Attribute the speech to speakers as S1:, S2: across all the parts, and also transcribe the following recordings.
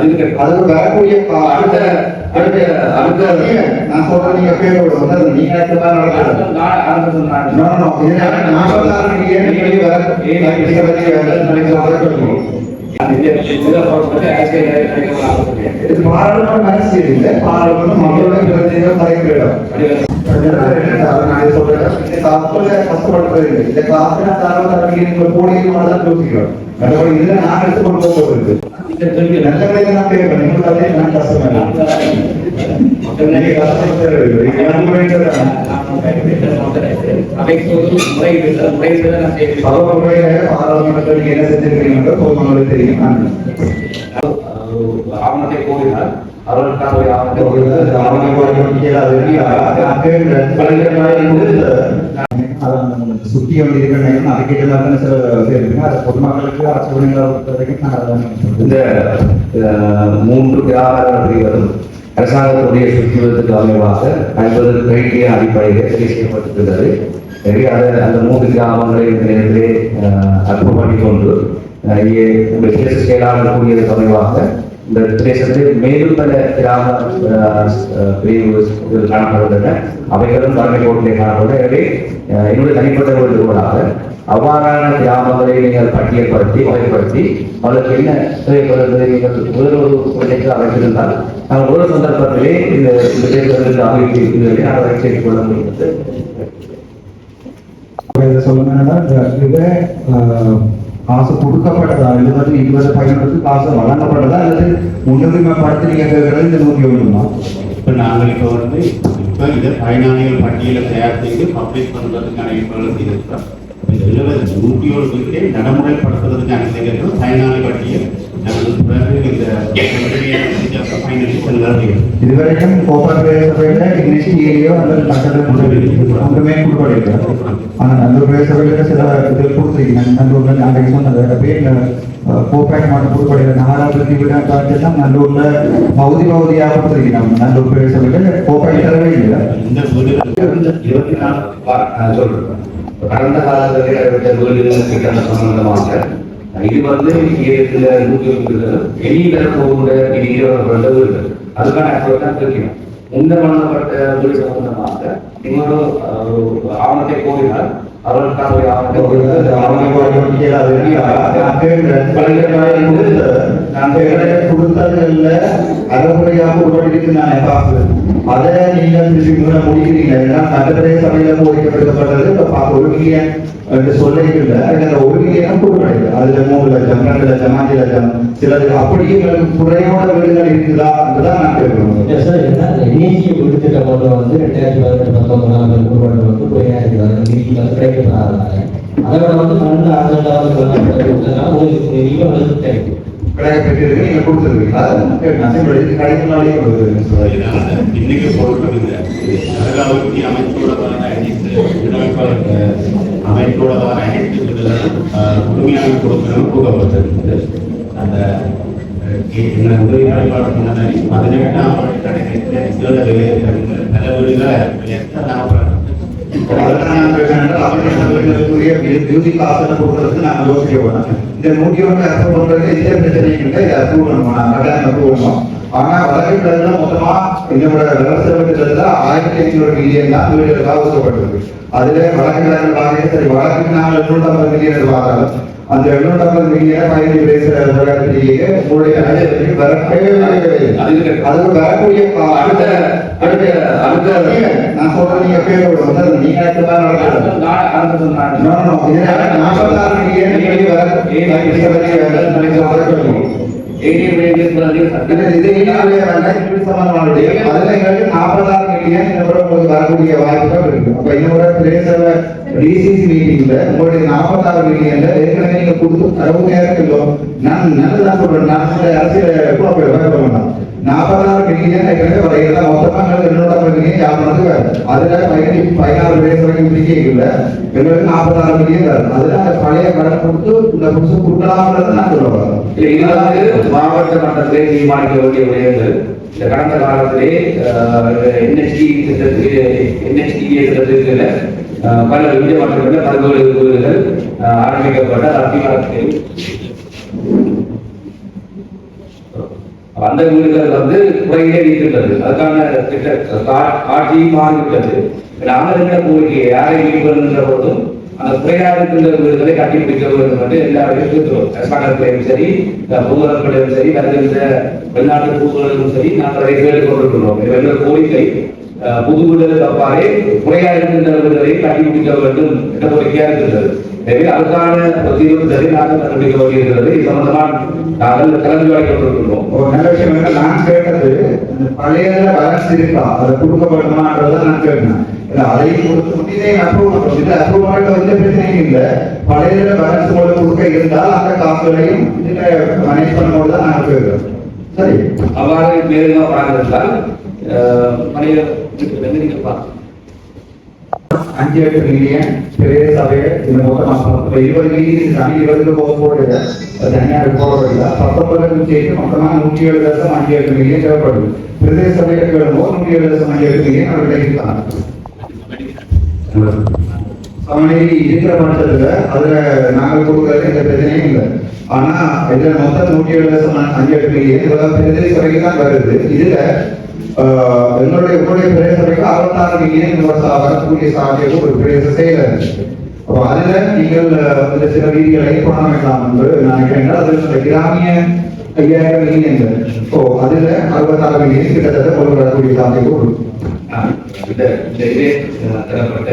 S1: அதுக்கு
S2: வரக்கூடிய
S1: அடுத்த அடுத்த அடுத்த
S2: நீங்க, நான் சொல்றேன் நீங்க பேரோட வந்து நீங்க தான் நடக்கிறது
S1: நான் ஆரம்பத்தில் நான்.
S2: இதுல நாற்பத்தாறு மில்லியன் வெளியே வர. இது பாராளுமன்ற அரசியல் இல்லை. பாராளுமன்ற மக்களுடைய பிரதிநிதிகள் தலைவர் இடம். நான் சொல்றேன் இந்த காப்புல கஷ்டப்படுறது இல்லை இந்த காப்புல தரவு நீங்க போடியில் மட்டும் யோசிக்கிறோம் மற்றபடி இதுல நான் எடுத்து கொண்டு போகிறது நல்ல வேலை நான் கேட்கிறேன் உங்களுக்கு அதே நான் கஷ்டம் இல்லை நீங்க கஷ்டப்பட்டு நீங்க நம்புறீங்க பரவமுறையில பாராளுமன்றத்தில் நீங்க என்ன செஞ்சிருக்கீங்க பொதுமக்களுக்கு தெரியும் நான்
S1: ஆவணத்தை கோரினார் அவர்களுக்கான
S2: சில பேர் அது பொதுமக்களுக்கு அரசு வரைக்கும் நான்
S1: இந்த மூன்று கிராமங்கள் பிரிவதும் அரசாங்கத்துடைய சுற்றுவதற்கு அமைவாக ஐம்பது கிரைட்டிய அடிப்படையில் சரி செய்யப்பட்டிருக்கிறது எனவே அந்த மூன்று கிராமங்களை இந்த நேரத்திலே அஹ், கொண்டு இங்கே உங்கள் செயலாளர் கூறியதற்கு அமைவாக இந்த பிரதேசத்தில் மேலும் பல கிராம பிரிவு காணப்படுகின்றன. அவைகளும் தலைமை கோட்டிலே காணப்படும் எனவே என்னுடைய தனிப்பட்ட ஒரு நிறுவனாக அவ்வாறான கிராமங்களை நீங்கள் பட்டியல்படுத்தி வகைப்படுத்தி அவர்களுக்கு என்ன தேவைப்படுகிறது நீங்கள் வேறொரு ப்ரொஜெக்ட் அமைத்திருந்தால் நாங்கள் ஒரு சந்தர்ப்பத்திலே இந்த இந்த தேர்தலுக்கு அமைப்பு இதுகளை நாங்கள் அதை சேர்த்துக் கொள்ள முடிகிறது
S2: இதை காசு கொடுக்கப்பட்டதா? இது இருபது பயன்படுத்தி காசு வழங்கப்பட்டதா? அல்லது முன்னுரிமை படத்தில் நீங்க இந்த நூற்றி ஒன்றுமா
S3: இப்போ நாங்கள் இப்போ வந்து இப்போ இதை பயனாளிகள் பட்டியலை தயார் செய்து பப்ளிஷ் பண்ணுறதுக்கான ஏற்பாடுகள் செய்திருக்கிறோம். நூற்றி ஏழு வீட்டை நடைமுறைப்படுத்துறதுக்கான செய்திருக்கிறோம் பயனாளி ஃபைனல்
S2: இதுவரைக்கும் கோப்பர் இங்கிலீஷ் ஏரியோ அல்லது கட்டட ஒன்றுமே கொடுக்கப்படுகிறது ஆனா நல்லூர் பிரதேசபையில சில இது கொடுத்துருக்கீங்க நல்லூர்ல சொன்னது. பேர்ல பகுதி பகுதியாக கொடுத்துருக்கீங்க நல்லூர் தரவே இல்லை.
S3: இந்த
S1: சொல்றேன். கடந்த காலத்தில் நடைபெற்ற வீடுகள் திட்டம் சம்பந்தமாக இது வந்து ஏழு நூற்றி ஒன்பது வெளியில போகிற இது இருபது அதுக்கான ஆக்சுவல் தான் தெரியும் இந்த வழங்கப்பட்ட வீடு சம்பந்தமாக இன்னொரு ஆவணத்தை கோரினால் அவர்களுக்கான
S2: அறமுறையாக அதை திருப்பி முடிக்கிறீங்க ஏன்னா நகரத்தை சபையில ஒரு மில்லியன் என்று சொல்லிக்கல அந்த ஒரு மில்லியனும் கொடுக்கப்படுது அதுல மூணு லட்சம் ரெண்டு லட்சம் அஞ்சு லட்சம் சிலது அப்படியே குறையோட வீடுகள் இருக்குதா என்றுதான் நான் கேட்கிறோம்
S4: சார் என்ன? என்இசி கொடுத்துட்ட மட்டும் வந்து ரெண்டாயிரத்தி பதினெட்டு பத்தொன்பதாம் உருவாக்கம் வந்து போயிருக்கு அது நிதி வந்து கிடைக்க பண்ணாங்க அதை விட வந்து பன்னெண்டு ஆண்டு உங்களுக்கு வந்து கிடைக்கும்
S2: நீங்க கொடுத்துருக்கீங்க.
S3: இன்னைக்கு பொருட்கள் அழகாவுக்கு அமைச்சோட அமைப்போட அனைத்து உரிமையாக கொடுக்கணும் கூறப்பட்டிருக்கிறது அந்த உதவியாளர் பதினெட்டாம் ஆண்டு நடைபெற்ற பல எத்தனை
S2: விருதி கொடுக்கறதுக்கு யோசிக்க இந்த நூற்றி ஒன்று அரசு பண்றது எந்த பிரச்சனையும் இல்லை இதை அப்ரூவ் பண்ணணும் ஆனா வழக்குல மொத்தமா என்னோட விவசாயத்துல ஆயிரத்தி ஐநூறு மில்லியன் தான் வீடுகளுக்காக ஒதுக்கப்பட்டிருக்கு அதுல வழக்குகள் வாங்க சரி வழக்குக்கு நாங்கள் எண்ணூற்றி ஐம்பது மில்லியன் பார்த்தாலும் அந்த எண்ணூற்றி ஐம்பது மில்லியன் பயணி பேசுற விவகாரத்திலேயே உங்களுடைய வரவே
S1: அதுக்கு
S2: வரக்கூடிய
S1: அடுத்த அடுத்த அடுத்த.
S2: நீங்க, நான் சொல்றது நீங்க பேரோட வந்து அது நீங்க
S1: நான் ஆரம்பத்தில் நான்
S2: No, சொல்லணும்.
S1: ஏடிஎம்
S2: இது இப்படி சம்பந்தமானது. அதுல எங்களுக்கு நாற்பதாறு மில்லியன் இன்னொரு உங்களுக்கு வரக்கூடிய வாய்ப்புகள் இருக்கு? அப்ப இன்னொரு பிரதேச டிசிசி மீட்டிங்ல உங்களுடைய நாற்பத்தாறு மில்லியன்ல ஏற்கனவே நீங்க கொடுத்து அறுபது நேரம் கிலோ நான் நல்லதான் சொல்றேன். நான் இந்த அரசியல் வேண்டாம். நாற்பதாறு மில்லியன் ஏற்கனவே வரையில மொத்தமா எங்களுக்கு இருநூறு மில்லியன் யாபனத்துக்கு வேறு அதுல பதினஞ்சு பதினாறு பேர் வரைக்கும் பிடிக்கல எங்களுக்கு நாற்பதாறு மில்லியன் வேறு அதுல அந்த பழைய கடன் கொடுத்து இந்த புதுசு கொடுக்கலாம்ன்றது நான் சொல்ல வரேன்
S1: இது மாவட்ட மட்டத்திலே தீர்மானிக்க வேண்டிய விடயங்கள் இந்த கடந்த காலத்திலே என்ஹெச்டி திட்டத்துக்கு என்ஹெச்டிஏ திட்டத்துக்கு பல விஜய மட்டங்களில் பல்வேறு கோயில்கள் ஆரம்பிக்கப்பட்ட அத்திவாரத்தில் அந்த வீடுகள் வந்து குறையிலே இருக்கின்றது அதுக்கான திட்ட கா- காட்சியும் மாறிவிட்டது. நாங்கள் இருக்கிற கோரிக்கை யாரை வீடுகின்ற போதும் அந்த குறையாக இருக்கின்ற வீடுகளை கட்டி பிடிக்க வேண்டும் என்று எல்லாரும் இருக்கிறோம் அரசாங்கத்திலையும் சரி அஹ் பொதுமக்களிலும் சரி வருகின்ற வெளிநாட்டு பூக்களிலும் சரி நாங்கள் அதை கேட்டுக்கொண்டிருக்கிறோம் இது என்ற கோரிக்கை. அஹ் புது வீடுகள் அவ்வாறே குறையாக இருக்கின்ற வீடுகளை கட்டி பிடிக்க வேண்டும் என்ற கோரிக்கையாக இருக்கின்றது. எனவே அதுக்கான ஒரு தீர்வு சரி நாங்கள் கண்டுபிடிக்க வேண்டியிருக்கிறது. இது சம்பந்தமாக நாங்கள் கலந்துரையாடி கொண்டிருக்கிறோம்
S2: ஒரு நல்ல விஷயம். என்ன, நான் கேட்டது அந்த பழைய பேலன்ஸ் இருக்கா? அதை கொடுக்கப்படுமான்றதை நான் கேட்டேன். இல்ல, அதையும் கொடுத்து இதை அப்ரூவ் பண்ணுறோம் இதுல அப்ரூவ் பண்ண எந்த பிரச்சனையும் இல்லை. பழைய பேலன்ஸ் போல கொடுக்க இருந்தால் அந்த காசுகளையும் இதுல மேனேஜ் பண்ணும்போது தான் நான் கேட்கிறேன் சரி.
S1: அவ்வாறு மேலும் வராவிட்டால் மனித நீங்கள்
S2: அஞ்சு எட்டு மில்லியன் பெரிய சபையை இந்த மொத்தமாக இப்போ இருபது மில்லியன் தனி இருபதுக்கு போக போடுது அது தனியாக போடுறதில்ல பத்தொன்பதுக்கும் சேர்த்து மொத்தமாக நூற்றி ஏழு லட்சம் அஞ்சு எட்டு மில்லியன் தேவைப்படுது பிரதேச சபையை கேளும்போது நூற்றி ஏழு லட்சம் அஞ்சு எட்டு மில்லியன் சமநிலை இருக்கிற பட்சத்துல அதுல நாங்கள் கொடுக்கறது எந்த பிரச்சனையும் இல்லை ஆனா இதுல மொத்தம் நூற்றி ஏழு லட்சம் அஞ்சு எட்டு மில்லியன் இதெல்லாம் பிரதேச சபைக்கு தான் வருது இதுல என்னுடைய உங்களுடைய பிரதேச அறுபத்தாறு மில்லியன் இந்த வரக்கூடிய சாத்தியம் ஒரு பிரதேச செயல் இருக்கு. அப்போ அதுல நீங்கள் இந்த சில வீதிகளை பணம் என்று நினைக்கிறேன். அது கிராமிய ஐயாயிரம் மில்லியன் ஓ அதுல அறுபத்தாறு மில்லியன் கிட்டத்தட்ட கொண்டு வரக்கூடிய சாத்தியம் இருக்கு.
S1: இந்த தரப்பட்ட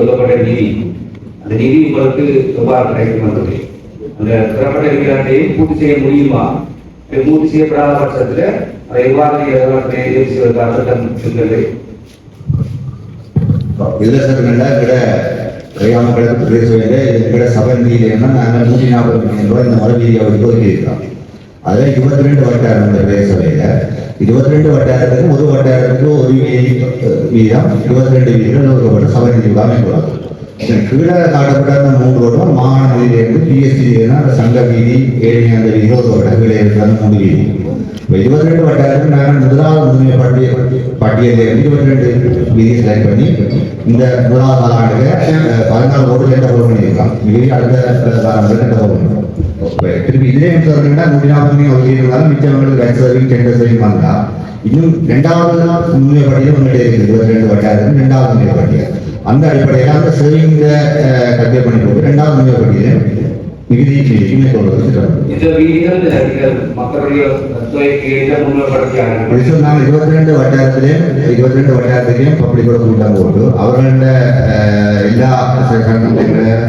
S1: ஒதுக்கப்பட்ட அந்த உங்களுக்கு எவ்வாறு கிடைக்கும் என்பது. அந்த தரப்பட்ட பூர்த்தி செய்ய முடியுமா? பூர்த்தி செய்யப்படாத பட்சத்துல
S5: இல்லசங்கள்ல எங்கட கிராம கிழக்கு எங்கட சபை நிதியிலேன்னா நாங்கள் நூற்றி நாற்பது மில்லியன் ரூபாய் இந்த மர வீதியை ஒதுக்கி இருக்கிறோம் அதில் இருபத்தி ரெண்டு வட்டாரம் இந்த பிரதேச இருபத்தி ரெண்டு வட்டாரத்துக்கு ஒரு வட்டாரத்துக்கு ஒரு வீதி வீதம் இருபத்தி ரெண்டு வீதிகள் ஒதுக்கப்பட்ட சபை நிதி அமைக்கலாம் கீழே காட்டப்பட்ட மூன்று ரோடும் மாகாண வீதியிலிருந்து பிஎஸ்சி அந்த சங்க வீதி ஏழை அந்த வீதி ஒதுக்கப்பட்ட கீழே இருக்கிற அந்த மூணு வீதி. இப்போ இருபத்தி ரெண்டு வட்டாரத்துக்கு நாங்கள் முதலாவது முதன்மை பட்டியல் பட்டியலில் இருபத்தி ரெண்டு வீதியை செலக்ட் பண்ணி இந்த முதலாவது காலாண்டுல பதினாலு கோடி ரெண்டு போர் பண்ணியிருக்கோம் மீதி அடுத்த காலாண்டு ரெண்டு போர் பண்ணிருக்கோம் திருப்பி இதே சொல்றீங்கன்னா நூற்றி நாற்பது மணி ஒதுக்கியிருந்தாலும் மிச்சவங்களுக்கு ரைட் சர்வீஸ் டெண்டர் சர்வீஸ் வந்தா இன்னும் ரெண்டாவது முன்னுரிமை பட்டியல் உங்கள்கிட்ட இருக்குது. இருபத்தி ரெண்டு வட்டாரத்துக்கு ரெண்டாவது முன்னுரிமை பட்டியல். அந்த அடிப்படையில் அந்த சேவிங்க கல்வியை பண்ணி போட்டு ரெண்டாவது முன்னுரிமை பட்டியல் மிகுதி நிதிக்குமே சொல்றது
S1: இந்த வீதிகள் நீங்கள் மக்களுடைய
S5: சொன்னால் இருபத்தி ரெண்டு வட்டாரத்திலையும் இருபத்தி ரெண்டு வட்டாரத்திலையும் பப்ளிக் கூட போட்டு அஹ், எல்லா சங்கங்களை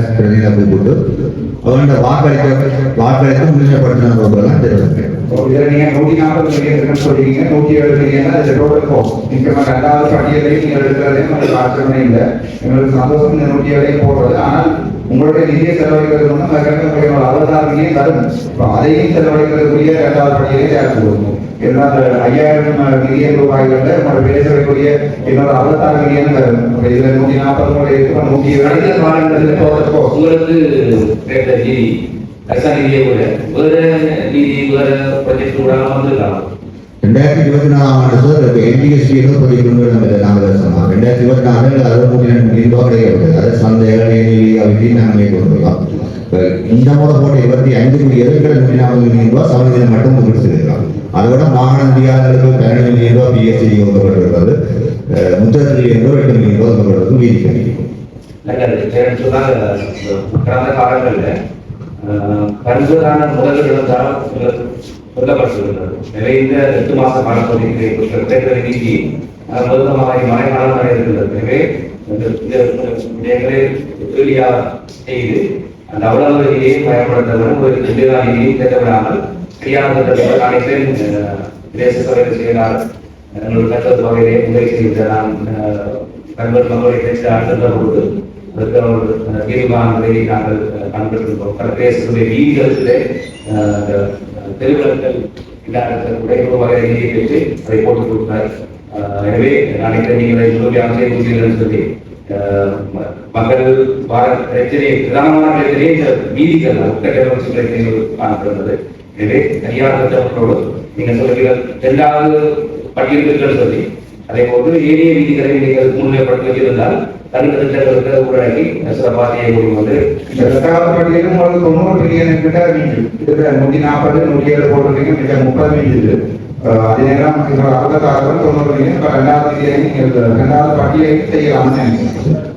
S5: பிரதிநிதிகளை அவங்க வாக்களிக்க வாக்களித்து முன்னிலைப்படுத்தின போதெல்லாம்
S2: நீங்க நூத்தி நாற்பது மில்லியன் சொல்றீங்க நூத்தி ஏழு மில்லியன் தான் டோட்டல் கோஸ்ட் இன்க்ரிமெண்ட் ரெண்டாவது பட்டியலையும் நீங்க எடுக்கிறதையும் அது ஆச்சரியமே இல்லை எங்களுக்கு சந்தோஷம் இந்த நூத்தி ஏழையும் போடுறது ஆனால் உங்களுடைய நிதியை செலவழிக்கிறது வந்து உங்களுக்கு அறுபத்தாறு தரும். அதையும் செலவழிக்கிறதுக்குரிய இரண்டாவது பட்டியலை தயார் கொடுக்கணும் ஏன்னா அந்த ஐயாயிரம் மில்லியன் ரூபாய்கள்ல உங்களோட பேசக்கூடிய என்னோட அறுபத்தாறு மில்லியன் தரும். இதுல நூத்தி நாற்பது கூட இருக்கு நூத்தி
S1: கடந்த
S2: ஏழு
S1: காலங்களில்
S2: டோட்டல்
S1: உங்களுக்கு கேட்ட நிதி அரசாங்க நிதியை கூட வேற நிதி வேற ப்ராஜெக்ட் கூட வந்திருக்கலாம்
S5: ரெண்டாயிரத்தி இருபத்தி நாலாம் ஆண்டு சார் என்டிஎஸ்பி இருபத்தி ஒன்று நாங்கள் ரெண்டாயிரத்தி இருபத்தி நாலு அறுபத்தி ரெண்டு மில்லியன் ரூபாய் கிடையாது அது சந்தைகள் அப்படின்னு நாங்கள் கொடுத்துருக்கோம் இந்த முறை போட்ட இருபத்தி ஐந்து கோடி எதிர்க்கிற நூற்றி நாற்பது மில்லியன் ரூபாய் சமநிலை மட்டும் கொடுத்துருக்கிறோம் அதை விட மாகாண நிதியாளர்களுக்கு பன்னெண்டு மில்லியன் ரூபாய் பிஎஸ்சி ஒதுக்கப்பட்டிருக்கிறது அஹ், முப்பத்தி மில்லியன் ரூபாய் எட்டு மில்லியன் ரூபாய் ஒதுக்கப்பட்டிருக்கு வீதி கணிக்கும்
S1: கடந்த காலங்களில் பல்வேறான முதல்கள் தான் சொல்லப்பட்டிருக்கிறது இந்த எட்டு மாச காலப்பகுதிக்கு கிடைக்கிற நிதி முதலமாக மழை வரை இருக்கிறது எனவே விடயங்களை செய்து அந்த அவ்வளவு நிதியை பயன்படுத்தவரும் ஒரு எதிரான நிதியை திட்டமிடாமல் அனைத்தையும் தேச சபையில் செய்கிறார் எங்களுடைய கட்டத்து வகையிலே உதவி செய்த நான் கண்கள் மக்களை பேச அடுத்த பொழுது அதற்கு நாங்கள் கண்டிருக்கிறோம் பிரதேசத்துடைய வீதிகளிலே திருவிழங்கள் இல்லாத உடைப்பு வகை நிதியை பெற்று அதை போட்டுக் கொடுத்தார். எனவே நாளைக்கு நீங்கள் முழுமையாக செய்து சொல்லி மக்கள் வார பிரச்சனை பிரதானமான பிரச்சனையை இந்த மீதிகள் உட்கட்டமைப்பு பிரச்சனைகள் காணப்படுகிறது. எனவே தனியார் திட்டங்களோடு நீங்கள் சொல்லுங்கள் இரண்டாவது பட்டியல்கள் சொல்லி அதே போன்று ஏனைய விதிகளை நீங்கள் முன்னிலைப்படுத்தி வச்சிருந்தால் தனி திட்டங்களுக்கு உள்ளடக்கி சிறப்பாக செய்ய முடியும் என்று
S2: இந்த பட்டியலும் உங்களுக்கு தொண்ணூறு பில்லியன் கிட்ட மீண்டு கிட்ட நூத்தி நாற்பது நூத்தி ஏழு போட்டிருக்கீங்க மிக முப்பது மீண்டு அதே நேரம் அறுபத்தாறு தொண்ணூறு மில்லியன் இப்ப ரெண்டாவது மில்லியன் நீங்கள் ரெண்டாவது பட்டியலையும் செய்யலாம்னு நினைக்கிறேன்.